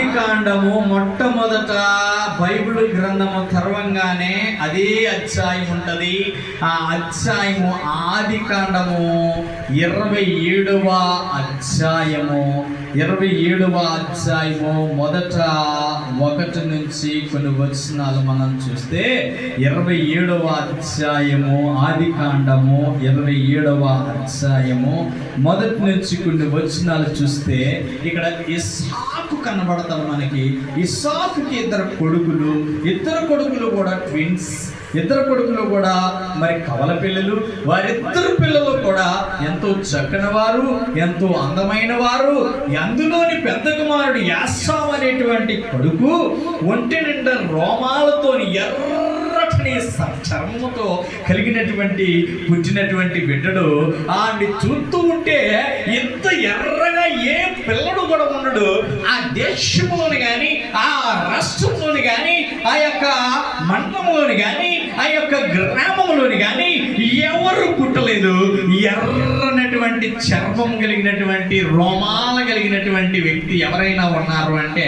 ఆది కాండము మొట్టమొదట బైబిల్ గ్రంథము తెరవంగానే అదే అధ్యాయం ఉంటుంది ఆ అధ్యాయము ఆది కాండము ఇరవై ఏడవ అధ్యాయము. ఇరవై ఏడవ అధ్యాయము మొదట ఒకటి నుంచి కొన్ని వచనాలు మనం చూస్తే ఇరవై ఏడవ అధ్యాయము ఆది కాండము ఇరవై ఏడవ అధ్యాయము మొదటి నుంచి కొన్ని వచనాలు చూస్తే ఇక్కడ ఇస్సాకు కనబడతారు మనకి. ఇస్సాకుకి ఇద్దరు కొడుకులు ఇద్దరు కొడుకులు కూడా ట్విన్స్. ఇద్దరు కొడుకులు కూడా మరి కవల పిల్లలు వారిద్దరు పిల్లలు కూడా ఎంతో చక్కని వారు ఎంతో అందమైన వారు. అందులోని పెద్ద కుమారుడు యాస్సాం అనేటువంటి కొడుకు ఒంటి నిండా రోమాలతోని ఎర్రటి స- కలిగినటువంటి పుట్టినటువంటి బిడ్డడు. ఆమె చూస్తూ ఉంటే ఇంత ఎర్రగా ఏ పిల్లడు కూడా ఉండడు. ఆ దేశంలోని కానీ ఆ రాష్ట్రంలోని కానీ ఆ యొక్క మండలంలోని కానీ ఆ యొక్క గ్రామంలోని కానీ ఎవరు పుట్టలేదు. ఎర్రనటువంటి చర్మం కలిగినటువంటి రోమాలు కలిగినటువంటి వ్యక్తి ఎవరైనా ఉన్నారు అంటే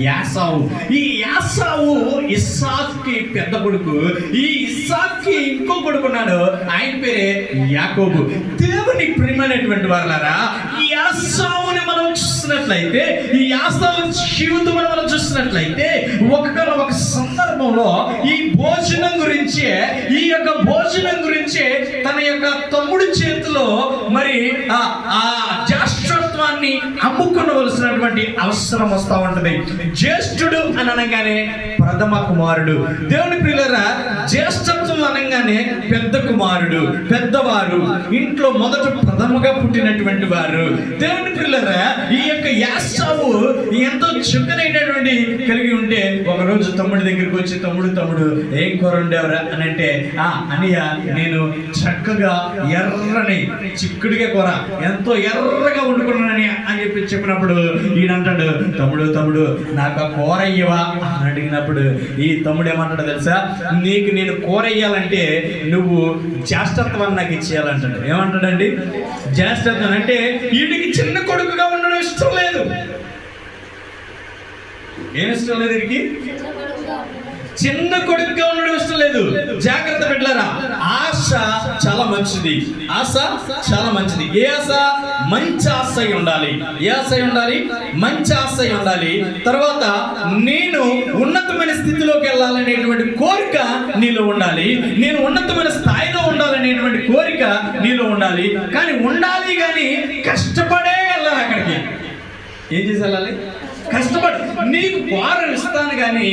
యాసావు. ఈ యాసావు ఇస్సాక్కి పెద్ద కొడుకు. ఈ ఇస్సాక్కి ఇంకో కొడుకు ఉన్నాడు. ఆయన పేరే యాకోబు. దేవుని ప్రేమైనటువంటి వాళ్ళారా ఈ మనం చూస్తున్నట్లయితే ఈ యాస్తవ జీవితం మనం చూస్తున్నట్లయితే ఒక ఒక సందర్భంలో ఈ భోజనం గురించే ఈ యొక్క భోజనం గురించే తన యొక్క తమ్ముడి చేతిలో మరి ఆ ఆ అమ్ముకున్న అమ్ముకునవలసినటువంటి అవసరం వస్తా ఉంటుంది? జ్యేష్ఠుడు అని అనగానే ప్రథమ కుమారుడు. దేవుని ప్రియులరా జ్యేష్ఠత్వం అనగానే పెద్ద కుమారుడు పెద్దవారు ఇంట్లో మొదట ప్రథమగా పుట్టినటువంటి వారు. దేవుని పిల్లరా ఈ యొక్క యాసావు ఎంతో చుక్కనైనటువంటి కలిగి ఉంటే ఒక రోజు తమ్ముడి దగ్గరికి వచ్చి తమ్ముడు తమ్ముడు ఏం కూర ఉండేవరా అని అంటే ఆ అనియ నేను చక్కగా ఎర్రని చిక్కుడిగా కూర ఎంతో ఎర్రగా వండుకున్నానని అని చెప్పి చెప్పినప్పుడు ఈయనంటాడు తమ్ముడు తమ్ముడు నాకు ఆ కూర ఇయ్యవా? అని అడిగినప్పుడు ఈ తమ్ముడు ఏమంటాడు తెలుసా? నీకు నేను కూర ఇయ్యాలంటే నువ్వు జ్యేష్ఠత్వాన్ని నాకు ఇచ్చేయాలంటాడు. ఏమంటాడండి? జ్యేష్ఠత్వం అంటే వీడికి చిన్న కొడుకుగా ఉండడం ఇష్టం లేదు. ఏం ఇష్టం లేదు వీడికి చిన్న కొడుకుగా ఉండడం ఇష్టం లేదు. జాగ్రత్త పెట్టారా ఆశ చాలా మంచిది. ఆశ చాలా మంచిది. ఏ ఆశ? మంచి ఆశయ ఉండాలి. ఏ ఆశయ ఉండాలి? మంచి ఆశయ ఉండాలి. తర్వాత నేను ఉన్నతమైన స్థితిలోకి వెళ్ళాలనేటువంటి కోరిక నీలో ఉండాలి. నేను ఉన్నతమైన స్థాయిలో ఉండాలనేటువంటి కోరిక నీలో ఉండాలి. కానీ ఉండాలి కానీ కష్టపడే వెళ్ళాలి అక్కడికి. ఏం చేసి వెళ్ళాలి? కష్టపడి. నీకు వారం ఇస్తాను కానీ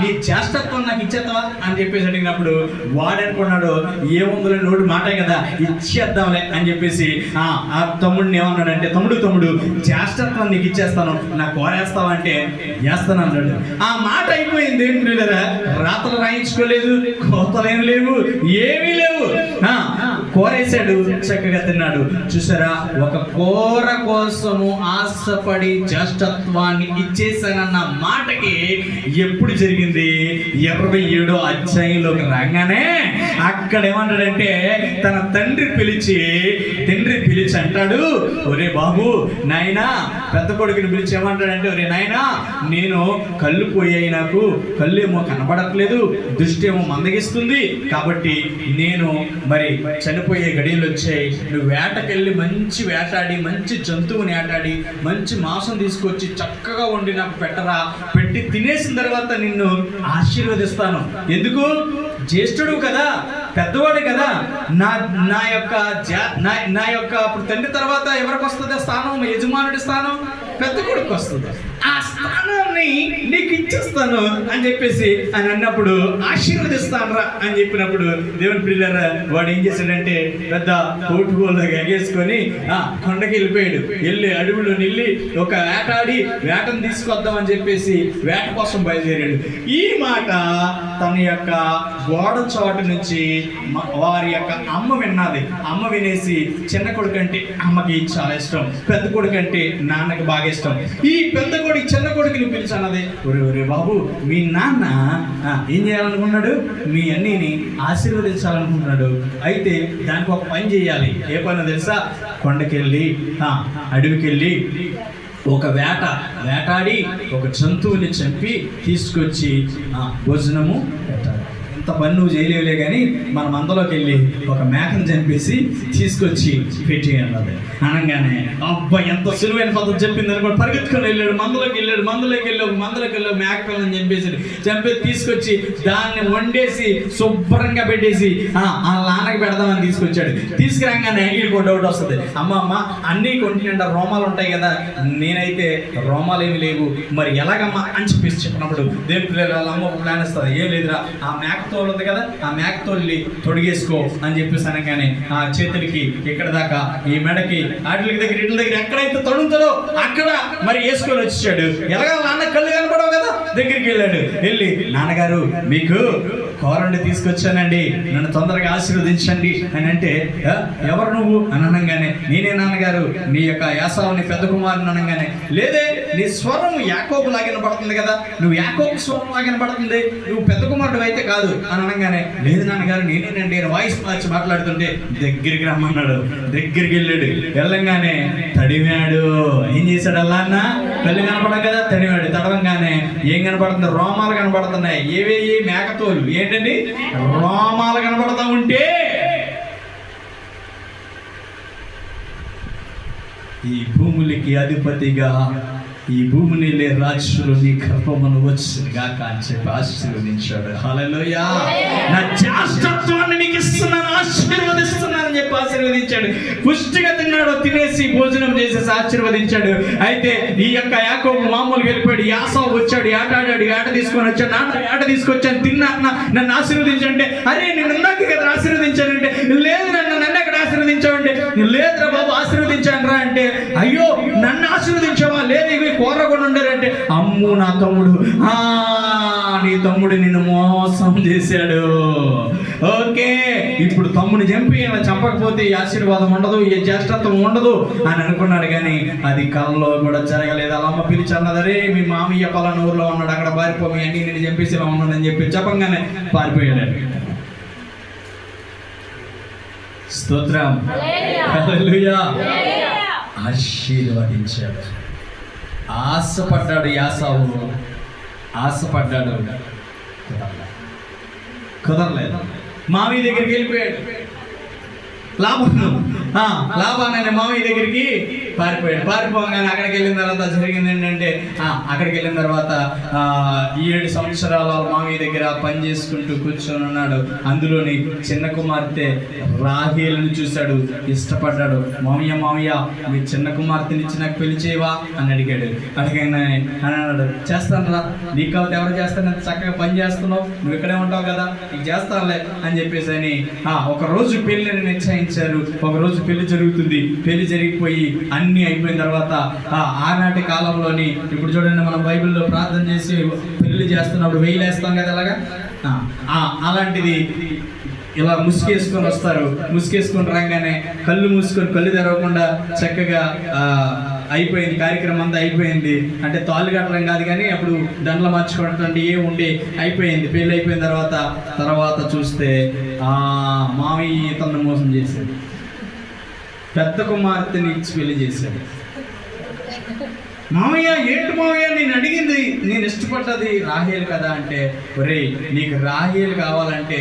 నీ చేష్టత్వం నాకు ఇచ్చేస్తావా అని చెప్పేసి అడిగినప్పుడు వాడు అనుకున్నాడు ఏముందో నోటి మాటే కదా ఇచ్చేద్దాంలే అని చెప్పేసి ఆ తమ్ముడిని ఏమన్నాడంటే తమ్ముడు తమ్ముడు చేష్టత్వం నీకు ఇచ్చేస్తాను. నాకు కోరేస్తావా అంటే వేస్తాను అన్నాడు. ఆ మాట అయిపోయింది. ఏంటి లేదా రాతలు రాయించుకోలేదు కోతలేం లేవు ఏమీ లేవు. ఆ, కోరేశాడు చక్కగా తిన్నాడు. చూసారా ఒక కూర కోసము ఆశపడి జ్యేష్ఠత్వాన్ని ఇచ్చేసానన్న మాటకి ఎప్పుడు జరిగింది? ఇరవై ఏడో అధ్యాయంలోకి రాగానే అక్కడ ఏమంటాడంటే తన తండ్రి పిలిచి తండ్రి పిలిచి అంటాడు ఒరే బాబు నాయనా పెద్ద కొడుకుని పిలిచి ఏమంటాడంటే ఒరే నాయనా నేను కళ్ళు పోయాయి నాకు కళ్ళు ఏమో కనబడట్లేదు దృష్టి ఏమో మందగిస్తుంది కాబట్టి నేను మరి చనిపోయే గడియలు వచ్చాయి. నువ్వు వేటకెళ్ళి మంచి వేటాడి మంచి జంతువుని వేటాడి మంచి మాంసం తీసుకొచ్చి చక్కగా వండి నాకు పెట్టరా? పెట్టి తినేసిన తర్వాత నిన్ను ఆశీర్వదిస్తాను. ఎందుకు? జ్యేష్ఠుడు కదా పెద్దవాడు కదా. నా నా యొక్క నా నా యొక్క ఇప్పుడు తండ్రి తర్వాత ఎవరికి వస్తుంది? ఆ స్థానం యజమానుడి స్థానం పెద్ద కొడుకు వస్తుంది. ఆ స్థానాన్ని నీకు ఇచ్చేస్తాను అని చెప్పేసి అని అన్నప్పుడు ఆశీర్వదిస్తాను రా అని చెప్పినప్పుడు దేవుని పిల్లరా వాడు ఏం చేశాడంటే పెద్ద కోటు గోళ్ళు ఎగేసుకొని ఆ కొండకి వెళ్ళిపోయాడు. వెళ్ళి అడవిలో నిల్లి ఒక వేటాడి వేటను తీసుకొద్దాం అని చెప్పేసి వేట కోసం బయలుదేరాడు. ఈ మాట తన యొక్క గోడ చోటు నుంచి వారి యొక్క అమ్మ విన్నది. అమ్మ వినేసి చిన్న కొడుకు అంటే అమ్మకి చాలా ఇష్టం పెద్ద కొడుకు అంటే నాన్నకి బాగా ఇష్టం. ఈ పెద్ద కొడుకు చిన్న కొడుకుని పిలిచన్నది ఒరే ఒరే బాబు మీ నాన్న ఏం చేయాలనుకున్నాడు? మీ అన్నిని ఆశీర్వదించాలనుకుంటున్నాడు అయితే దానికి ఒక పని చేయాలి. ఏ పని తెలుసా? కొండకెళ్ళి అడవికెళ్ళి ఒక వేట వేటాడి ఒక జంతువుని చంపి తీసుకొచ్చి భోజనము పెట్టాలి. పని నువ్వు చేయలేవులే కానీ మన మందలోకి వెళ్ళి ఒక మేకను చంపేసి తీసుకొచ్చి పెట్టి అన్నది అనగానే అబ్బా ఎంత సులువైన పద్ధతి చెప్పింది అనుకోండి పరిగెత్తుకొని వెళ్ళాడు మందులోకి వెళ్ళాడు మందులోకి వెళ్ళాడు మందులోకి వెళ్ళి మేక పిల్లని చంపేసాడు చంపేసి తీసుకొచ్చి దాన్ని వండేసి శుభ్రంగా పెట్టేసి ఆ నాన్నకి పెడదామని తీసుకొచ్చాడు. తీసుకురాగానే వీడికి డౌట్ వస్తుంది. అమ్మ అమ్మ అన్ని కొంటి రోమాలు ఉంటాయి కదా నేనైతే రోమాలు ఏమి లేవు. మరి ఎలాగమ్మా అని చెప్పేసి చెప్పినప్పుడు దేవుడు అమ్మ ఒక ప్లాన్ ఇస్తుంది ఏం లేదురా. ఆ మేకతో తోలు ఉంది కదా? ఆ మేక తోలి తొడిగేసుకో అని చెప్పేసి అనగానే ఆ చేతులకి ఇక్కడ దాకా ఈ మెడకి వాటికి దగ్గర ఇట్ల దగ్గర ఎక్కడైతే తొడుగుతుందో అక్కడ మరి వేసుకొని వచ్చాడు ఎలాగా నాన్న కళ్ళు కనపడవు కదా? దగ్గరికి వెళ్ళాడు. వెళ్ళి నాన్నగారు మీకు కోరండి తీసుకొచ్చానండి. నన్ను తొందరగా ఆశీర్వదించండి అని అంటే ఎవరు నువ్వు? అని అనగానే నేనే నాన్నగారు. నీ యొక్క యాసావుని పెద్ద కుమారుని అనగానే లేదే నీ స్వరం యాకోబు లాగిన పడుతుంది కదా. నువ్వు యాకోబు స్వరం లాగిన పడుతుంది. నువ్వు పెద్ద కుమారుడు అయితే కాదు అని అనగానే లేదు నాన్నగారు నేనేనండి. నేను వాయిస్ మార్చి మాట్లాడుతుంటే దగ్గరికి రమ్మన్నాడు. దగ్గరికి వెళ్ళాడు. వెళ్ళంగానే తడివాడు. ఏం చేశాడు అలా అన్న? కళ్ళు కనపడం కదా తడివాడు. తడవంగానే ఏం కనపడుతుంది? రోమాలు కనపడుతున్నాయి. ఏవే మేకతోలు? ఏంటండి? రోమాలు కనబడతా ఉంటే ఈ భూములకి అధిపతిగా ఈ భూమిని లే రాజులు నీ గర్భమును వచ్చిగాక అని చెప్పి ఆశీర్వదించాడు. హల్లెలూయా. నా జాస్తత్వాన్ని నీకు ఇస్తున్నాను ఆశీర్వదిస్తున్నానని చెప్పి ఆశీర్వదించాడు. పుష్టిగా తిన్నాడు తినేసి భోజనం చేసేసి ఆశీర్వదించాడు. అయితే ఈ యొక్క యాకోబు మామూలుగా వెళ్ళిపోయాడు. యాసవ్ వచ్చాడు ఆటాడాడు ఆట తీసుకొని వచ్చాడు. నాట ఆట తీసుకొచ్చాను తిన్నా అన్న నన్ను ఆశీర్వదించంటే అరే నేను ఇందాక కదా ఆశీర్వదించానంటే లేదు నన్ను నన్ను ఎక్కడ ఆశీర్వదించావంటే? లేదురా బాబు ఆశీర్వదించాను రా అంటే అయ్యో నన్ను ఆశీర్వదించావా? లేదు కోరకుండా ఉండారంటే అమ్ము నా తమ్ముడు. ఆ నీ తమ్ముడు నిన్ను మోసం చేశాడు. ఓకే ఇప్పుడు తమ్ముని చంపి ఇలా చంపకపోతే ఈ ఆశీర్వాదం ఉండదు ఈ జ్యేష్ఠత్వం ఉండదు అని అనుకున్నాడు కానీ అది కళ్ళలో కూడా జరగలేదు. అలా అమ్మ పిలిచి అన్నదరే మీ మామయ్య పలానా ఊర్లో ఉన్నాడు అక్కడ పారిపో మీ అన్ని నేను చంపేసి ఇలా ఉన్నాడని చెప్పి చెప్పంగానే పారిపోయాడు. స్తోత్రం. ఆశీర్వదించాడు. ఆశపడ్డాడు యాసావు. ఆశపడ్డాడు. కుదరలేదు. మావి దగ్గరికి వెళ్ళిపోయాడు. లాభం. లాభాన్ అనే మామయ్య దగ్గరికి పారిపోయాడు. పారిపోగానే అక్కడికి వెళ్ళిన తర్వాత జరిగింది ఏంటంటే ఆ, అక్కడికి వెళ్ళిన తర్వాత ఆ, ఈ ఏడు సంవత్సరాల మామయ్య దగ్గర పని చేసుకుంటూ కూర్చొని ఉన్నాడు. అందులోని చిన్న కుమార్తె రాహేలను చూశాడు. ఇష్టపడ్డాడు. మామయ్య మామయ్య మీ చిన్న కుమార్తెని ఇచ్చి నాకు పెళ్ళి చేయవా? అని అడిగాడు. అడిగానే అని అన్నాడు. చేస్తాను రా నీకు కాబట్టి ఎవరు చేస్తాను చక్కగా పని చేస్తున్నావు? నువ్వు ఇక్కడే ఉంటావు కదా. నీకు చేస్తానులే అని చెప్పేసి అని ఆ, ఒక రోజు పెళ్ళిని నిశ్చయించారు. ఒక రోజు పెళ్ళి జరుగుతుంది. పెళ్ళి జరిగిపోయి అన్ని అయిపోయిన తర్వాత ఆ ఆనాటి కాలంలోని ఇప్పుడు చూడండి మనం బైబిల్లో ప్రార్థన చేసి పెళ్ళి చేస్తున్నప్పుడు వెయిలేస్తాం కదా అలాగా? అలాంటిది ఇలా ముసుగేసుకొని వస్తారు. ముసుగేసుకొని రాగానే కళ్ళు మూసుకొని కళ్ళు తెరవకుండా చక్కగా అయిపోయింది. కార్యక్రమం అంతా అయిపోయింది. అంటే తాళ్ళు కట్టడం కాదు కానీ అప్పుడు దండలు మార్చుకోవడం అంటే ఏ ఉండి అయిపోయింది. పెళ్ళి అయిపోయిన తర్వాత తర్వాత చూస్తే మామయ్య తను మోసం చేసేది పెద్ద కుమార్తెని ఇచ్చి పెళ్ళి చేశాడు. మామయ్య ఏంటి మామయ్య? నేను అడిగింది నేను ఇష్టపడ్డది రాహేలు కదా అంటే ఒరేయ్ నీకు రాహేలు కావాలంటే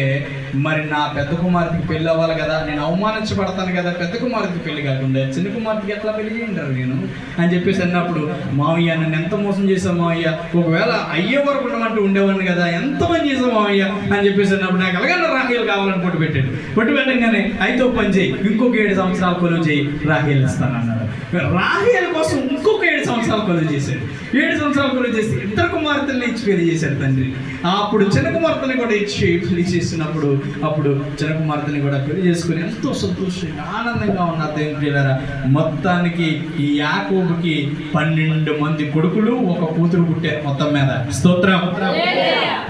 మరి నా పెద్ద కుమార్తెకి పెళ్ళి అవ్వాలి కదా నేను అవమానించబడతాను కదా పెద్ద కుమార్తెకి పెళ్ళి కాకుండా చిన్న కుమార్తెకి ఎట్లా పెళ్ళి చేయంటారు నేను? అని చెప్పేసి అన్నప్పుడు మావయ్య నన్ను ఎంత మోసం చేసావు మావయ్య? ఒకవేళ అయ్యే వరకు ఉండమంటూ ఉండేవాడిని కదా ఎంత పని చేసావు మావయ్య? అని చెప్పేసి అన్నప్పుడు నాకు ఎలాగైనా రాహేల్ కావాలని పొట్టు పెట్టాడు. పొట్టు పెట్టగానే అయితే పని చేయి ఇంకొక ఏడు సంవత్సరాలు కొలువు చేయి రాహేల్ ఇస్తానన్నాడు. రాహేల్ కోసం ఇంకొక ఏడు సంవత్సరాలు కొలువు చేశాడు. ఏడు సంవత్సరాలు కొలువు చేసి ఇద్దరు కుమార్తెల్ని ఇచ్చి పెళ్ళి చేశాడు తండ్రి. అప్పుడు చిన్న కుమార్తెని కూడా ఇచ్చి పెళ్ళి చేసినప్పుడు అప్పుడు చిన్న కుమార్తెని కూడా పెళ్ళి చేసుకుని ఎంతో సంతోషంగా ఆనందంగా ఉన్నారు దేవుని ప్రియులారా మొత్తానికి ఈ యాకోబుకి పన్నెండు మంది కొడుకులు ఒక కూతురు పుట్టారు మొత్తం మీద. స్తోత్రం.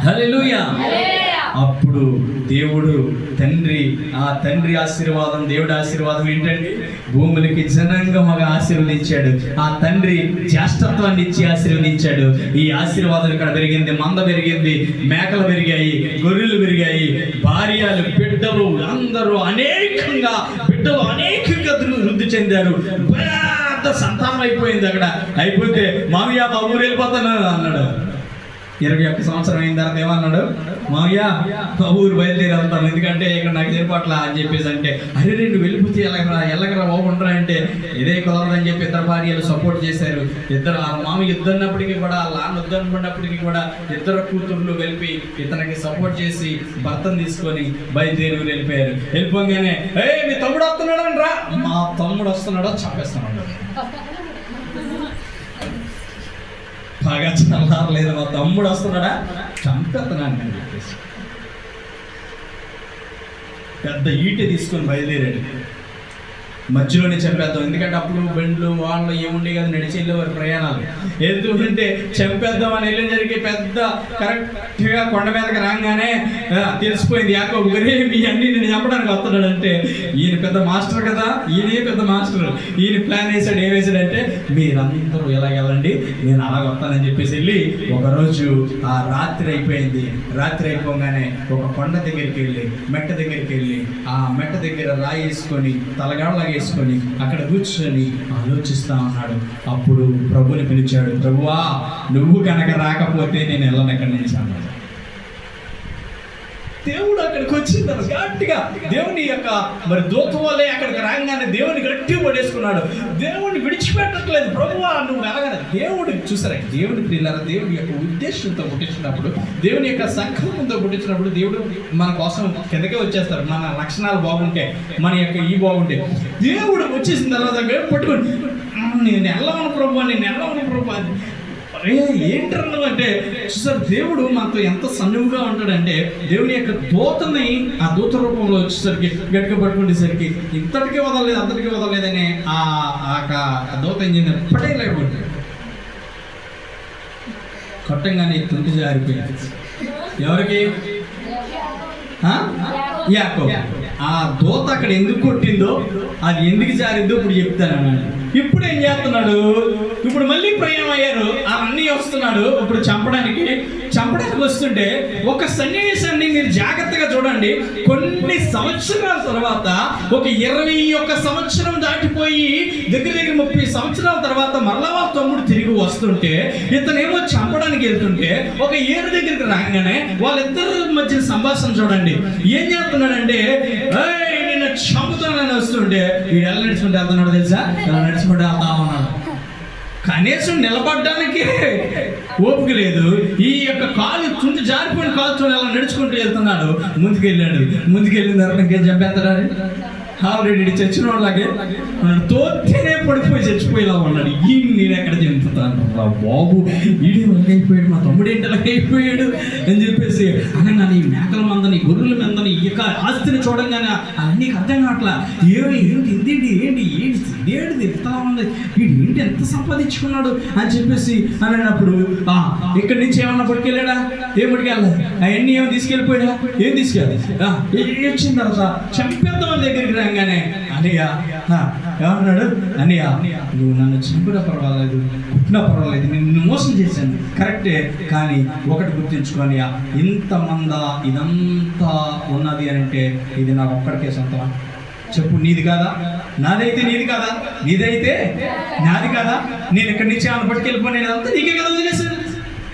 హల్లెలూయా. అప్పుడు దేవుడు తండ్రి ఆ తండ్రి ఆశీర్వాదం దేవుడి ఆశీర్వాదం ఏంటండి భూములకి జనంగా మగ ఆశీర్వదించాడు. ఆ తండ్రి జ్యేష్ఠత్వాన్ని ఇచ్చి ఆశీర్వదించాడు. ఈ ఆశీర్వాదం ఇక్కడ పెరిగింది మంద పెరిగింది మేకలు పెరిగాయి గొర్రెలు పెరిగాయి భార్యలు బిడ్డలు అందరూ అనేకంగా బిడ్డలు అనేకంగా వృద్ధి చెందారు. పెద్ద సంతానం అయిపోయింది అక్కడ. అయిపోతే మామయ్య మా ఊరు వెళ్ళిపోతాను అన్నాడు. ఇరవై ఒక్క సంవత్సరం అయిన తర్వాత ఏమన్నాడు? మావయ్యా మా ఊరు బయలుదేరి వెళ్తాను ఎందుకంటే ఇక్కడ నాకు సరిపట్ల అని చెప్పేసి అంటే అరే రెండు వెళ్ళిపోతే ఎలాగరా ఎలాగరా బాగుంటారా అంటే ఇదే కుదరదని చెప్పి ఇద్దరు భార్యలు సపోర్ట్ చేశారు. ఇద్దరు ఆ మామయ్య ఇద్దరినప్పటికీ కూడా వాళ్ళ నాన్న వద్దనుకున్నప్పటికీ కూడా ఇద్దరు కూతుర్లు వెళ్ళి ఇతనికి సపోర్ట్ చేసి భర్తను తీసుకొని బయలుదేరి వెళ్ళిపోయారు. వెళ్ళిపోగానే ఏ మీ తమ్ముడు వస్తున్నాడు రా మా తమ్ముడు వస్తున్నాడో చంపేస్తున్నాడు. బాగా చల్లారలేదు మా తమ్ముడు వస్తున్నాడా? చంపేస్తున్నాను అని చెప్పేసి. పెద్ద ఈట తీసుకొని బయలుదేరాడు. మధ్యలోనే చంపేద్దాం. ఎందుకంటే అప్పుడు బండ్లు వాళ్ళు ఏముండే కదా నడిచి వెళ్ళేవారు ప్రయాణాలు. ఎందుకంటే చంపేద్దాం అని వెళ్ళిన జరిగి పెద్ద కరెక్ట్గా కొండ మీదకి రాగానే తెలిసిపోయింది యాకో మీ అన్ని నేను చంపడానికి వస్తున్నాడు అంటే ఈయన పెద్ద మాస్టర్ కదా ఈయనే పెద్ద మాస్టర్. ఈయన ప్లాన్ వేసాడు ఏం వేసాడంటే మీరందరూ ఎలా వెళ్ళండి నేను అలాగ వస్తానని చెప్పేసి వెళ్ళి ఒకరోజు ఆ రాత్రి అయిపోయింది. రాత్రి అయిపోగానే ఒక కొండ దగ్గరికి వెళ్ళి మెట్ట దగ్గరికి వెళ్ళి ఆ మెట్ట దగ్గర రాయి వేసుకొని తలగాడలాగే వేసుకొని అక్కడ కూర్చొని ఆలోచిస్తా ఉన్నాడు. అప్పుడు ప్రభుని పిలిచాడు ప్రభువా నువ్వు కనుక రాకపోతే నేను వెళ్ళను ఎక్కడి నుంచి అన్నాడు దేవుడు అక్కడికి వచ్చిన గట్టిగా దేవుని యొక్క మరి దూతం వల్లే అక్కడికి రాగానే దేవుని గట్టి పడేసుకున్నాడు. దేవుడిని విడిచిపెట్టట్లేదు. ప్రభువా నువ్వు వెళ్ళగానే దేవుడు చూసారా? దేవుని పిల్లల దేవుడి యొక్క ఉద్దేశంతో పుట్టించినప్పుడు దేవుని యొక్క సంకల్పంతో పుట్టించినప్పుడు దేవుడు మన కోసం కిందకే వచ్చేస్తారు. మన లక్షణాలు బాగుంటే మన యొక్క ఈ బాగుంటే. దేవుడు వచ్చేసిన తర్వాత మేము పట్టుకొని "ఆ, నేను వెళ్ళవను ప్రభు నేను వెళ్ళవను ప్రభు అరే ఏంటన్నావు అంటే చూసారు దేవుడు మనతో ఎంత సన్నివుగా ఉంటాడంటే దేవుని యొక్క దూతని ఆ దూత రూపంలో వచ్చేసరికి గట్టిగా పట్టుకునేసరికి ఇంతటికి వదలలేదు అంతటికి వదలలేదని ఆ ఆ దూత ఏం చేసింది పటే లేకపోతే కొట్టంగానే తుంటి జారిపోయింది. ఎవరికి? ఆ? యాకో ఆ దూత అక్కడ ఎందుకు కొట్టిందో అది ఎందుకు జారిందో ఇప్పుడు చెప్తాను ఇప్పుడు ఏం చేస్తున్నాడు? ఇప్పుడు మళ్ళీ ప్రయాణం అయ్యారు ఆ అన్నయ్య వస్తున్నాడు. ఇప్పుడు చంపడానికి చంపడానికి వస్తుంటే ఒక సన్నివేశాన్ని మీరు జాగ్రత్తగా చూడండి. కొన్ని సంవత్సరాల తర్వాత ఒక ఇరవై ఒక్క సంవత్సరం దాటిపోయి దగ్గర దగ్గర ముప్పై సంవత్సరాల తర్వాత మరలా వాళ్ళ తమ్ముడు తిరిగి వస్తుంటే ఇతనేమో చంపడానికి వెళ్తుంటే ఒక ఏడు దగ్గరికి రాగానే వాళ్ళిద్దరి మధ్య సంభాషణ చూడండి. ఏం చేస్తున్నాడంటే చంపుతానని వస్తుంటే వీడు ఎలా నడుచుకుంటే వెళ్తున్నాడు తెలుసా? ఎలా నడుచుకుంటే వెళ్తా ఉన్నాడు. కనీసం నిలబడడానికి ఓపిక లేదు. ఈ యొక్క కాలు తుంటి జారిపోయిన కాలుతో ఎలా నడుచుకుంటూ వెళ్తున్నాడు. ముందుకెళ్ళాడు. ముందుకెళ్ళిన తర్వాత ఇంకేం చంపేస్తాడా ఆల్రెడీ చచ్చిన వాళ్ళగే తోతేనే పడిపోయి చచ్చిపోయేలా ఉన్నాడు. ఈ నేను ఎక్కడ చంపుతాను? బాబు ఈడే అయిపోయాడు మా తమ్ముడు ఏంటి అయిపోయాడు అని చెప్పేసి అనగా నీ మేకల మందని గొర్రెల మంద యొక్క ఆస్తిని చూడంగానే నీకు అర్థం కావట్లా ఏమి ఏంటి ఇందేంటి ఏంటి ఏంటి ఏంటి ఎంత ఉంది? వీడు ఏంటి ఎంత సంపాదించుకున్నాడు అని చెప్పేసి అని అన్నప్పుడు ఇక్కడి నుంచి ఏమన్నా పట్టుకెళ్ళాడా? ఏం పట్టుకెళ్ళా అవన్నీ ఏమో తీసుకెళ్ళిపోయాడా? ఏం తీసుకెళ్ళి ఏ- వచ్చిన తర్వాత చంపేద్దాం దగ్గరికి రాగానే అనియా ఏమన్నాడు? అనియా నువ్వు నన్ను చంపినా పర్వాలేదు పుట్టినా పర్వాలేదు నిన్ను మోసం చేశాను. కరెక్టే కానీ ఒకటి గుర్తుంచుకొని ఇంత మంద ఇదంతా ఉన్నది అని అంటే ఇది నాకు ఒక్కడికే సొంతం. చెప్పు నీది కాదా? నాదైతే నీది కాదా? నీదైతే నాది కాదా? నేను ఇక్కడి నుంచి ఆమె పట్టుకెళ్ళిపోయి నేను అంతా నీకే కదా వదిలేసాను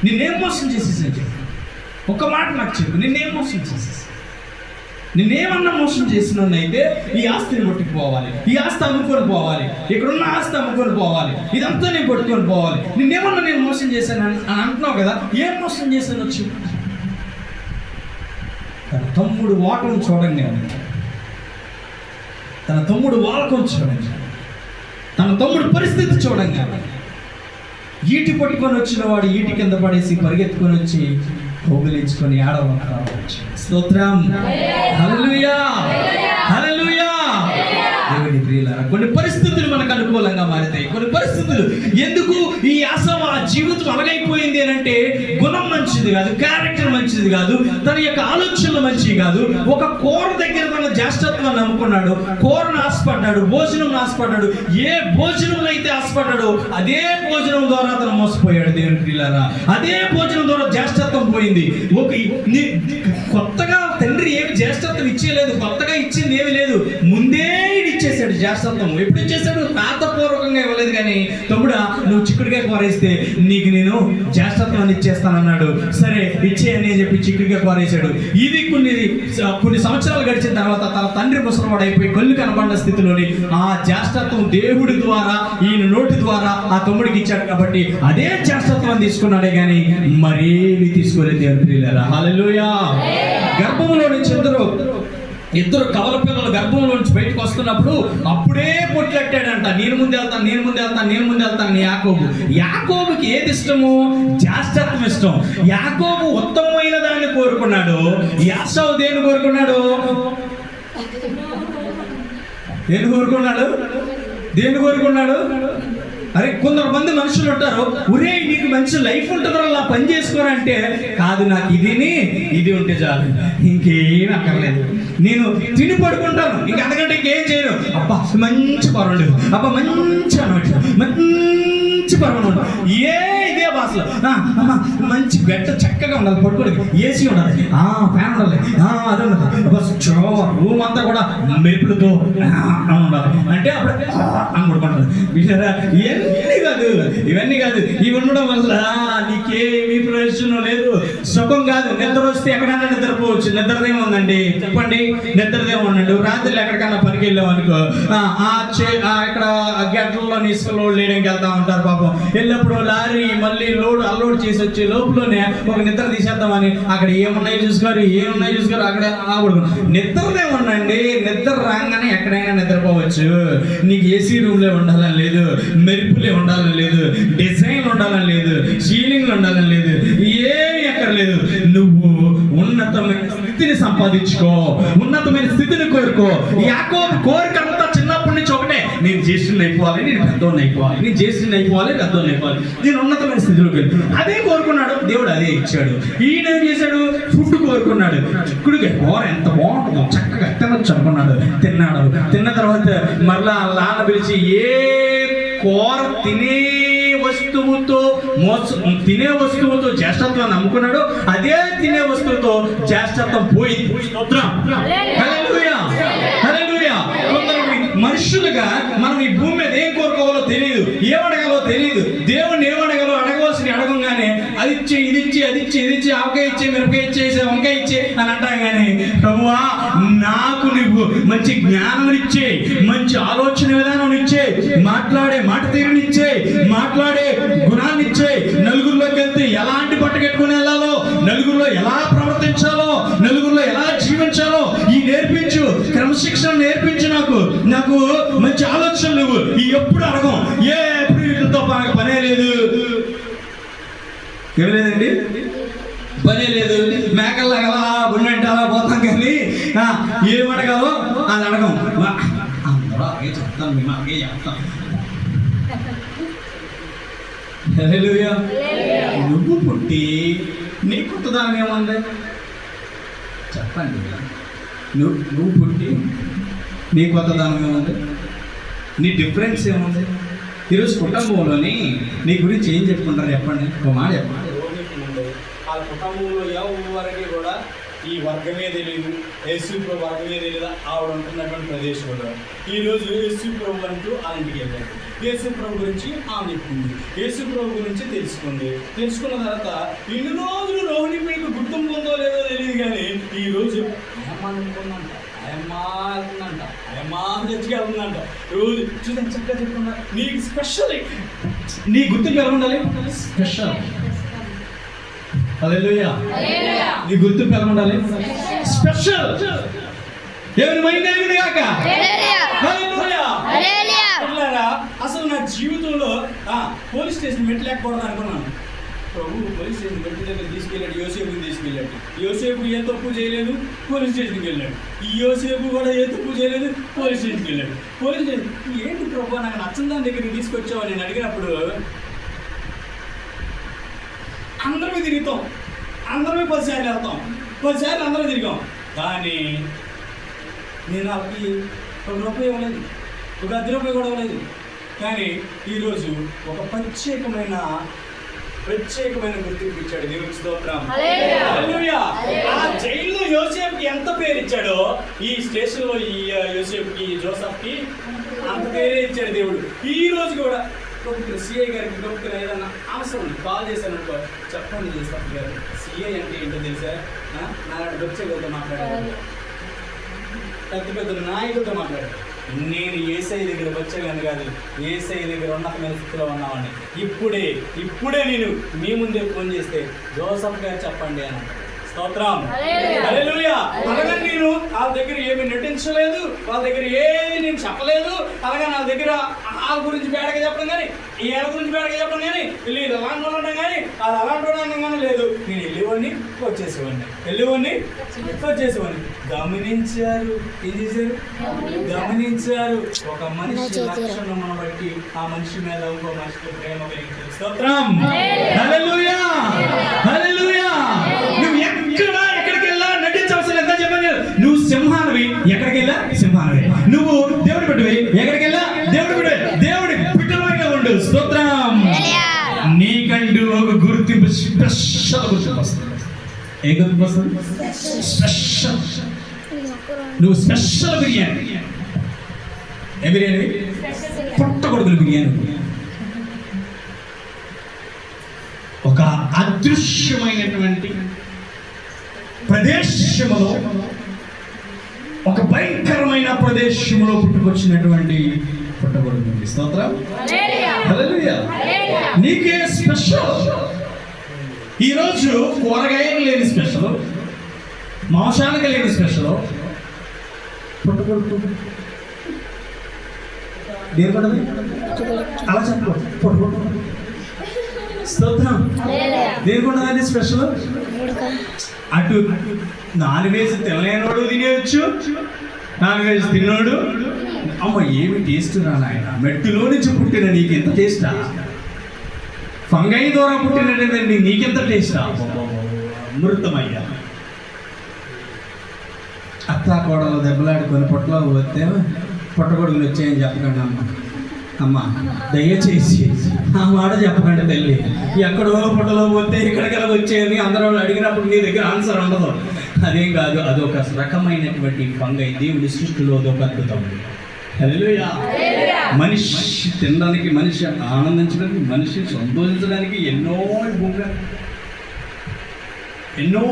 నిన్నేం మోసం చేసేసాను చెప్పు. ఒక్క మాట నాకు చెప్పు నిన్నేం మోసం చేసేసాను. నేనేమన్నా మోసం చేసినైతే ఈ ఆస్తిని పట్టుకుపోవాలి. ఈ ఆస్తి అమ్ముకొని పోవాలి. ఇక్కడున్న ఆస్తి అమ్ముకొని పోవాలి. ఇదంతా నేను పట్టుకొని పోవాలి. నిన్నేమన్నా నేను మోసం చేశాను అని అంటున్నావు కదా ఏం మోసం చేశాను వచ్చి? తన తమ్ముడు వాటం చూడండి తన తమ్ముడు వాడకం చూడండి. తన తమ్ముడు పరిస్థితి చూడంగా ఈటి పట్టుకొని వచ్చిన వాడు ఈటి కింద పడేసి పరిగెత్తుకొని వచ్చి కౌగిలించుకొని ఆడవచ్చు స్తోత్రం. హల్లెలూయా. హల్లెలూయా. దేవుని ప్రియులారా కొన్ని పరిస్థితులు మనకు మారుతాయి. కొన్ని పరిస్థితులు. ఎందుకు? ఈ ఆసవ జీవితం అలగైపోయింది అని అంటే గుణం మంచిది కాదు క్యారెక్టర్ మంచిది కాదు తన యొక్క ఆలోచనలు మంచివి కాదు. ఒక కూర దగ్గర తన జ్యేష్ఠత్వాన్ని నమ్ముకున్నాడు. కూరను ఆశపడ్డాడు భోజనం ఆశపడ్డాడు. ఏ భోజనం అయితే ఆశపడ్డాడో అదే భోజనం ద్వారా అతను మోసపోయాడు దేవుని పిల్లరా అదే భోజనం ద్వారా జ్యేష్ఠత్వం పోయింది. ఒక నీ- తండ్రి ఏమి జ్యేష్ఠత్వం ఇచ్చేయలేదు కొత్తగా ఇచ్చింది ఏమి లేదు. ముందే ఇచ్చేసాడు జ్యేష్ఠత్వం. ఎప్పుడు ఇచ్చేసాడు రాతపూర్వకంగా ఇవ్వలేదు కానీ తమ్ముడా నువ్వు చిక్కుడుగా కోరేస్తే నీకు నేను జ్యేష్ఠత్వాన్ని ఇచ్చేస్తానన్నాడు. సరే ఇచ్చేయని చెప్పి చిక్కుడుగా కోరేశాడు ఇది కొన్ని కొన్ని సంవత్సరాలు గడిచిన తర్వాత తన తండ్రి ముసలవాడైపోయి కళ్ళు కనబడిన స్థితిలోని ఆ జ్యేష్ఠత్వం దేవుడి ద్వారా ఈయన నోటి ద్వారా ఆ తమ్ముడికి ఇచ్చాడు కాబట్టి అదే జ్యేష్ఠత్వాన్ని తీసుకున్నాడే కానీ మరేమి తీసుకోలేదు దేవుని ప్రియులారా గర్భంలో నుంచి ఇద్దరు ఇద్దరు కవల పిల్లలు గర్భంలో నుంచి బయటకు వస్తున్నప్పుడు అప్పుడే పొట్లెట్టాడంట. నేను ముందు వెళ్తాను నేను ముందు వెళ్తాను నేను ముందు వెళ్తాను యాకోబు. యాకోబుకి ఏది ఇష్టము? జాస్టత్వం ఇష్టం. యాకోబు ఉత్తమమైన దాన్ని కోరుకున్నాడు. యాసవ్ దేని కోరుకున్నాడు? దేని కోరుకున్నాడు? దేని కోరుకున్నాడు? అరే కొందరు మంది మనుషులు ఉంటారు. ఒరే నీకు మంచి లైఫ్ ఉంటుంది అలా పని చేసుకోరంటే కాదు నాకు ఇదిని ఇది ఉంటే చాలు. ఇంకేం అక్కర్లేదు. నేను తిని పడుకుంటాను. ఇంక అంతకంటే ఇంకేం చేయను. అబ్బా మంచి పర్వాలేదు అబ్బా మంచి అనమాట మంచి మంచి పర్వాలేదు ఏ ఇదే భాషలో ఆ, మంచి బెడ్ చక్కగా ఉండాలి. పడుకోవడానికి ఏసీ ఉండాలి. ఆ ఫ్యాన్ ఉండాలి. ఆ అదే ఉండాలి. బస్ రూమ్ అంతా కూడా మెరుపులతో ఉండాలి. అంటే అప్పుడు ఆ, అని పడుకుంటారు ఇవన్నీ కాదు. ఇవన్నీ కాదు. ఇవి ఉండడం వల్ల నీకేమీ ప్రయోజనం లేదు. సుఖం కాదు. నిద్ర వస్తే ఎక్కడైనా నిద్రపోవచ్చు. నిద్రదేముందండి చెప్పండి. నిద్రదేముందండి రాత్రులు ఎక్కడికైనా పనికి వెళ్ళాం అనుకో ఆ, చే- ఆ ఇక్కడ గడ్డల్లో ఇసుక లోడ్ వెళ్తా ఉంటారు పాపం వెళ్ళినప్పుడు లారీ మళ్ళీ లోడ్ అన్లోడ్ చేసి వచ్చే లోపలనే ఒక నిద్ర తీసేద్దామని అక్కడ ఏమున్నాయి చూసుకోరు ఏమున్నాయి చూసుకోరు అక్కడ ఆవిడ నిద్రనే ఉండండి. నిద్ర రాగానే ఎక్కడైనా నిద్రపోవచ్చు. నీకు ఏసీ రూమ్లే ఉండాలని లేదు మెరుపులే ఉండాలని లేదు డిజైన్ ఉండాలని లేదు సీలింగ్లు ఉండాలని లేదు ఏమి ఎక్కర్లేదు నువ్వు ఉన్నతమైన స్థితిని సంపాదించుకో ఉన్నతమైన స్థితిని కోరుకో. యాకో కోరిక అంతా నేను చేసిన అయిపోవాలి నేను పెద్దోడిని అయిపోవాలి నేను చేసిన అయిపోవాలి పెద్దోడిని అయిపోవాలి నేను ఉన్నతమైన స్థితిలోకి వెళ్ళి అదే కోరుకున్నాడు. దేవుడు అదే ఇచ్చాడు. ఈయన ఏం చేశాడు? ఫుడ్ కోరుకున్నాడు. చిక్కుడుగా కూర ఎంత బాగుంటుందో చక్కగా తినొచ్చు అనుకున్నాడు. తిన్నాడు. తిన్న తర్వాత మరలా లాన్న పిలిచి ఏ కూర తినే వస్తువుతో మోస తినే వస్తువుతో జ్యేష్ఠత్వాన్ని నమ్ముకున్నాడు అదే తినే వస్తువుతో జ్యేష్ఠత్వం పోయింది. మనుషులుగా మనం ఈ భూమి మీద ఏం కోరుకోవాలో తెలియదు ఏమడగాలో తెలియదు దేవుణ్ణి ఏమడగాలో అది ఇచ్చి ఇది ఇచ్చి అది ఇచ్చి ఇది ఇచ్చి ఆవకాయ ఇచ్చే మిరపకాయ ఇచ్చేసి వంకాయ ఇచ్చే అని అంటాం కానీ ప్రభువా నాకు నువ్వు మంచి జ్ఞానం ఇచ్చే మంచి ఆలోచన విధానం ఇచ్చే మాట్లాడే మాట తీరునిచ్చే మాట్లాడే గుణాన్ని ఇచ్చే నలుగురిలోకి వెళ్తే ఎలాంటి పట్టు కట్టుకుని వెళ్ళాలో నలుగురిలో ఎలా ప్రవర్తించాలో నలుగురిలో ఎలా జీవించాలో ఈ నేర్పించు క్రమశిక్షణ నేర్పించు నాకు. నాకు మంచి ఆలోచనలు నువ్వు ఈ ఎప్పుడు అడగం. ఏ ఎప్పుడు వీటితో పనే లేదు. ఏం లేదండి పనే లేదు. మేకల్లా అలా ఉన్నట్టు అలా పోతాం కానీ ఏం అడగాలో అది అడగం. అందరూ అలాగే చెప్తాను మేము అలాగే చెప్తాం నువ్వు పుట్టి నీ కొత్తదానం ఏముంది? చెప్పండి. నువ్వు నువ్వు పుట్టి నీ కొత్త దానం ఏముంది? నీ డిఫరెన్స్ ఏముంది? ఈరోజు కుటుంబంలోని నీ గురించి ఏం చెప్పుకుంటారు చెప్పండి? ఒక మాట చెప్పండి. కుటుంబంలో ఎవరికి కూడా ఈ వర్గమే తెలియదు యేసు ప్రభు వర్గమే తెలియదు ఆవిడ ఉంటున్నటువంటి ప్రదేశంలో ఈ రోజు యేసు ప్రభు అంటూ ఆ ఇంటికి వెళ్ళాడు. యేసు ప్రభు గురించి ఆమె చెప్పింది. యేసు ప్రభు గురించి తెలుసుకుంది. తెలుసుకున్న తర్వాత ఇన్ని రోజులు రోహిణి మీకు గుర్తింపు ఉందో లేదో తెలియదు కానీ ఈ రోజు ఏమనుకుందంట? ఏమాందంట ఏమా ఉందంట? రోజు చూడండి చక్కగా చెప్పుకున్నా నీకు స్పెషల్ నీ గుర్తింపు ఎలా ఉండాలి? స్పెషల్ నీ గుర్తింపు ఎలా ఉండాలి. స్పెషల్. ఎవరి మైండ్ కాక అసలు నా జీవితంలో ఆ, పోలీస్ స్టేషన్ పెట్టలేకపోవడం అనుకున్నాను. ప్రభు పోలీస్ స్టేషన్ మెట్ల దగ్గర తీసుకెళ్ళాడు యోసేపుని తీసుకెళ్ళాడు. యోసేపు ఏ తప్పు చేయలేదు పోలీస్ స్టేషన్కి వెళ్ళాడు. ఈ యోసేపు కూడా ఏ తప్పు చేయలేదు పోలీస్ స్టేషన్కి వెళ్ళాడు. పోలీస్ స్టేషన్ ఏంటి ప్రభు నాకు నచ్చని దాని దగ్గరికి తీసుకొచ్చావు? నేను అడిగినప్పుడు అందరమే తిరుగుతాం. అందరమే పదిసార్లు వెళ్తాం. పదిసార్లు అందరూ తిరిగాం. కానీ నేను వాళ్ళకి ఒక రూపాయి ఇవ్వలేదు. ఒక అర్ధ రూపాయి కూడా ఇవ్వలేదు. కానీ ఈరోజు ఒక ప్రత్యేకమైన ప్రత్యేకమైన గుర్తింపు ఇచ్చాడు దేవునికి స్తోత్రం. ఆ జైల్లో యోసేపుకి ఎంత పేరు ఇచ్చాడో ఈ స్టేషన్లో ఈ ఆ, యోసేపుకి జోసఫ్కి అంత పేరే ఇచ్చాడు దేవుడు. ఈ రోజు కూడా గొప్ప సిఐ గారికి గొప్ప ఏదన్నా అవసరం ఉంది. కాల్ చేశాను అనుకో చెప్పండి జోసఫ్ గారు. సిఐ అంటే ఏంటో తెలుసా? నాలాంటి బొచ్చగలతో మాట్లాడారు. పెద్ద పెద్ద నాయకులతో మాట్లాడారు. నేను ఏసఐ దగ్గర వచ్చేగాని కాదు. ఏసఐ దగ్గర ఉన్నతమైన స్థితిలో ఉన్నామని ఇప్పుడే ఇప్పుడే నేను మీ ముందే ఫోన్ చేస్తే జోసఫ్ గారు చెప్పండి అని. స్తోత్రం. అలాగని నేను వాళ్ళ దగ్గర ఏమి నటించలేదు. వాళ్ళ దగ్గర ఏమి నేను చెప్పలేదు. అలాగే నా దగ్గర వాళ్ళ గురించి బేడగా చెప్పడం కానీ వీళ్ళ గురించి బేడగా చెప్పడం కానీ వీళ్ళు ఇది అలాంటి ఉండడం కానీ వాళ్ళు అలాంటి అనడం కానీ లేదు. నేను వెళ్ళేవాడిని వచ్చేసేవాడిని. వెళ్ళేవాడిని వచ్చేసేవాడిని. గమనించారు. ఏం చేశారు? గమనించారు. ఒక మనిషి లక్షణం బట్టి ఆ మనిషి మీద ఇంకో మనిషికి ప్రేమ కలిగించారు స్తోత్రం. హల్లెలూయా. హల్లెలూయా. స్పెషల్ గుర్తింపు వస్తుంది ఏ గుర్తింపు వస్తుంది స్పెషల్ నువ్వు స్పెషల్ బిర్యానీ. ఏ బిర్యానీ? పుట్టగొడుగుల బిర్యానీ. ఒక అదృశ్యమైనటువంటి ప్రదేశములో ఒక భయంకరమైన ప్రదేశములో పుట్టుకొచ్చినటువంటి పుట్టగొడుగు స్తోత్రం. నీకే స్పెషల్ ఈరోజు కూరగాయలు లేని స్పెషల్ మాంసానికి లేని స్పెషల్. పుట్టగొడుగు దేని పడది అలా చెప్పలేదు స్తోత్రం. దేనికుండదండి స్పెషల్? అటు నాన్ వెజ్ తినలేనోడు తినేయచ్చు నాన్ వెజ్ తిన్నోడు. అమ్మ ఏమి టేస్ట్ రా నాయన? మెట్టులో నుంచి పుట్టిన నీకు ఎంత టేస్టా? ఫంగై ద్వారా పుట్టినటువంటి నీకెంత టేస్ట్ అమృతమయ్యా. అత్త కోడలు దెబ్బలాడుకొని పొట్టలో పోతే పొట్టగొడుగులు వచ్చాయని చెప్పకండి అమ్మ. అమ్మ దయచేసి ఆ మాట చెప్పకండి తల్లి. ఎక్కడో పొట్టలో పోతే ఇక్కడికి వచ్చేది అందరూ అడిగినప్పుడు నీ దగ్గర ఆన్సర్ ఉండదు. అదేం కాదు అదొక రకమైనటువంటి ఫంగై. దేవుడి సృష్టిలో అదొక అద్భుతం. హల్లెలూయా. మనిషి తినడానికి మనిషి ఆనందించడానికి మనిషి సంతోషించడానికి ఎన్నో భూమిగా ఎన్నో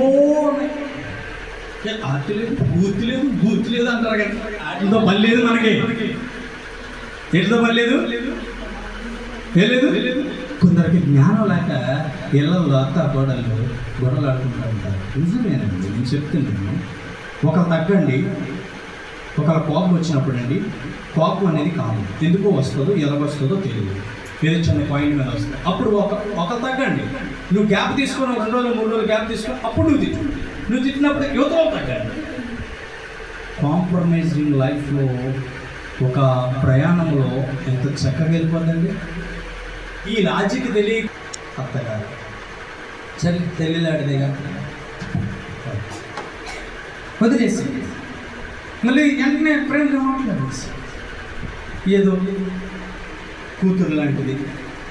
ఆర్తి లేదు పూర్తి లేదు పూర్తి లేదు అంటారు కానీ వాటితో పని లేదు మనకి. ఎటుతో పని లేదు? తెలియదు లేదు? కొందరికి జ్ఞానం లేక ఇళ్ళల్లో అత్త గోడలు గొడవలు ఆడుకుంటూ ఉంటారు నిజమేనండి నేను చెప్తున్నాను. ఒకరు తగ్గండి ఒకరు కోపం వచ్చినప్పుడు అండి కోపం అనేది కాదు ఎందుకు వస్తుందో ఎలా వస్తుందో తెలియదు. ఏదో చిన్న పాయింట్ మీద వస్తుంది. అప్పుడు ఒక ఒక తగ్గండి. నువ్వు గ్యాప్ తీసుకొని రెండు రోజులు మూడు రోజులు గ్యాప్ తీసుకుని అప్పుడు నువ్వు తిట్టు. నువ్వు తిట్టినప్పుడు యువతలో తగ్గండి. కాంప్రమైజింగ్ లైఫ్లో ఒక ప్రయాణంలో ఎంత చక్కగా వెళ్ళిపోతుందండి ఈ లాజిక్ తెలియ అత్తగారు. సరే తెలియలాడిదేగా వదిలేసి. మళ్ళీ వెంటనే ప్రేమ మాట్లాడేసి ఏదో కూతురు లాంటిది.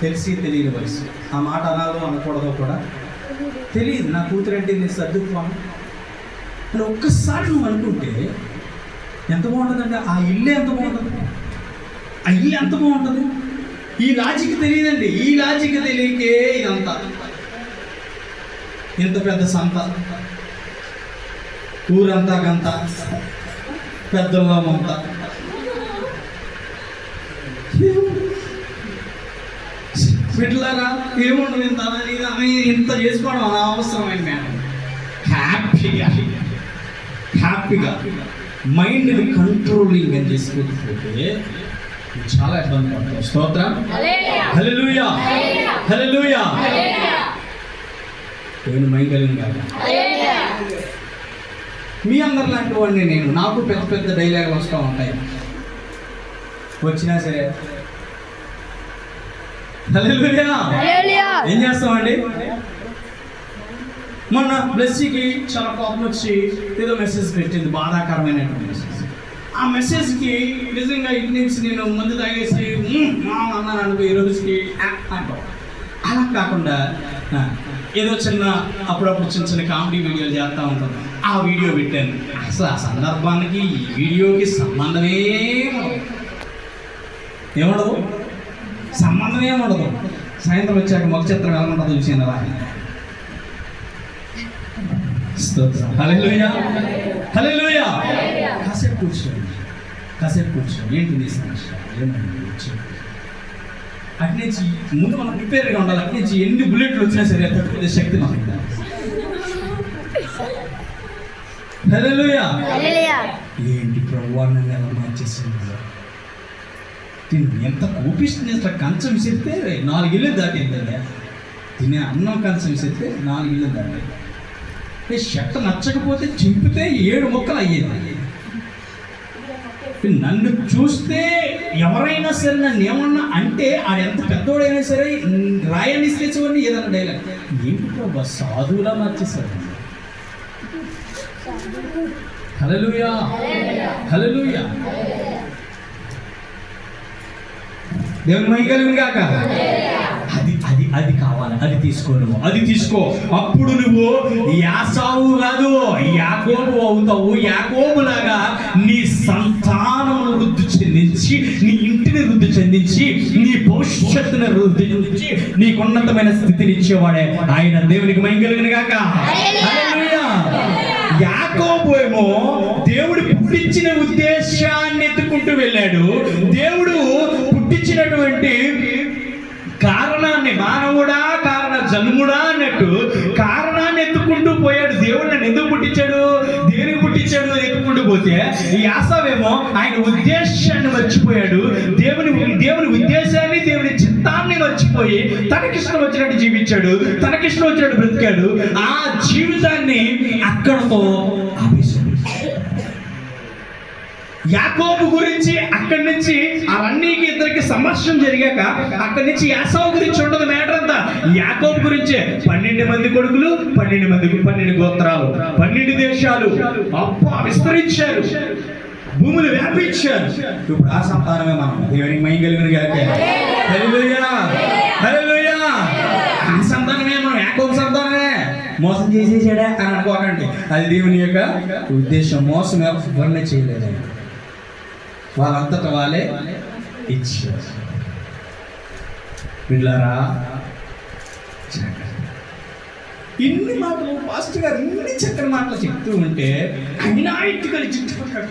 తెలిసి తెలియని వయసు. ఆ మాట అనాలో అనకూడదో కూడా తెలియదు. నా కూతురు అంటే నేను సర్దుకుపోను అని ఒక్కసారి నువ్వు అనుకుంటే ఎంత బాగుంటుందంటే ఆ ఇల్లు ఎంత బాగుంటుంది. ఆ ఇల్లు ఎంత బాగుంటుంది? ఈ లాజిక్ తెలియదండి. ఈ లాజిక్ తెలియకే ఇదంతా. ఇంత పెద్ద సంత. ఊరంతా గంత. పెద్దల్లో మంతా బిడ్డలారా ఏముండదు ఇంత అని ఇంత చేసుకోవడం అనవసరమైన మేము హ్యాపీగా హ్యాపీగా మైండ్ని కంట్రోలింగ్ అని చేసుకోకపోతే చాలా ఇబ్బంది పడతాం స్తోత్రం. హల్లెలూయా హల్లెలూయా. దేవుని మైండ్ కలిగిన కాదు. మీ అందరు లాంటి వాడిని నేను. నాకు పెద్ద పెద్ద డైలాగులు వస్తూ ఉంటాయి. వచ్చినా సరే. ఏం చేస్తామండి? మొన్న బ్లెస్సీకి చాలా కోపం వచ్చి ఏదో మెసేజ్ పెట్టింది బాధాకరమైనటువంటి మెసేజ్ ఆ మెసేజ్కి నిజంగా ఇటు నుంచి నేను ముందు తాగేసి "మ్మ్, ఆ" అన్నాను అనుకో ఈ రోజుకి అలా కాకుండా ఏదో చిన్న అప్పుడప్పుడు చిన్న చిన్న కామెడీ వీడియోలు చేస్తూ ఉంటాం. ఆ వీడియో పెట్టాను. అసలు ఆ సందర్భానికి ఈ వీడియోకి సంబంధమే ఏముండదు? సంబంధమే ఉండదు సాయంత్రం వచ్చాక మొక్క చిత్రం ఎలా ఉంటుందో హల్లెలూయా. హల్లెలూయా. కాసేపు కూర్చోండి. కాసేపు కూర్చోండి. ఏంటి నీ సమస్య? ఏమైంది. అటు నుంచి ముందు మనం ప్రిపేర్గా ఉండాలి. అటు నుంచి ఎన్ని బుల్లెట్లు వచ్చినా సరే తట్టుకునే శక్తి మనకి ఏంటి ప్రభు నన్ను ఎలా మార్చేసింది ఎంత కోపిస్తుంది అసలు కంచం విసిరితే నాలుగు ఇల్లు దాటిందండి తినే అన్నం కంచం విసిరితే నాలుగు ఇల్లు దాటి ఏ షర్ట్ నచ్చకపోతే చింపితే ఏడు మొక్కలు అయ్యేది. నన్ను చూస్తే ఎవరైనా సరే నన్ను ఏమన్నా అంటే ఆడ ఎంత పెద్దోడైనా సరే రాయని తెచ్చేవాడిని ఏదన్నా డైలాగ్ ఏంటి ప్రభు సాధువులా మార్చేశారు? హల్లెలూయా. హల్లెలూయా. దేవుని మహిమ కాక అది అది అది కావాలి అది తీసుకో నువ్వు అది తీసుకో. అప్పుడు నువ్వు యాసావు కాదు యాకోబు అవుతావు. యాకోబులాగా నీ సంతానం వృద్ధి చెందించి నీ ఇంటిని వృద్ధి చెందించి నీ భవిష్యత్తుని వృద్ధి చెందించి నీకు ఉన్నతమైన స్థితిని ఇచ్చేవాడే ఆయన దేవునికి మహిమ కాక యాకోబు ఏమో దేవుడు పుట్టించిన ఉద్దేశాన్ని ఎత్తుకుంటూ వెళ్ళాడు. దేవుడు పుట్టించినటువంటి కారణాన్ని మానవుడా కారణ జన్ముడా అన్నట్టు కారణాన్ని ఎత్తుకుంటూ పోయాడు. దేవుడు నన్ను ఎందుకు పుట్టించాడు? దేనికి పుట్టించాడు అని ఎత్తుకుంటూ పోతే ఈ ఆసావేమో ఆయన ఉద్దేశాన్ని మర్చిపోయాడు. దేవుని దేవుని ఉద్దేశాన్ని దేవుని చిత్తాన్ని మర్చిపోయి తనకిష్టం వచ్చినట్టు జీవించాడు. తనకిష్టం వచ్చినట్టు బ్రతికాడు. ఆ జీవితాన్ని అక్కడతో యాకోబు గురించి అక్కడి నుంచి అవన్నీకి ఇద్దరికి సమస్యం జరిగాక అక్కడి నుంచి యాసవ గురించి ఉండదు మ్యాటర్ అంతా. యాకోబు గురించే పన్నెండు మంది కొడుకులు పన్నెండు మంది పన్నెండు గోత్రాలు పన్నెండు దేశాలు. అప్ప విస్తరించారు. భూములు వ్యాపించారు. ఇప్పుడు ఆ సంతానమే మనం. దేవునికి మయం కలిగిన గాక. ఆ సంతానమే మనం. యాకోబు సంతానమే. మోసం చేసేసాడా అని అనుకోకండి. అది దేవుని యొక్క ఉద్దేశం. మోసం ఎవరినే చేయలేదు వాళ్ళంతట వాళ్ళే ఇచ్చారు పిల్లరా ఇన్ని మాటలు పాస్టర్ గారు ఇన్ని చక్కని మాటలు చెప్తూ ఉంటే అయినా ఇంటికి చుట్టుపక్కల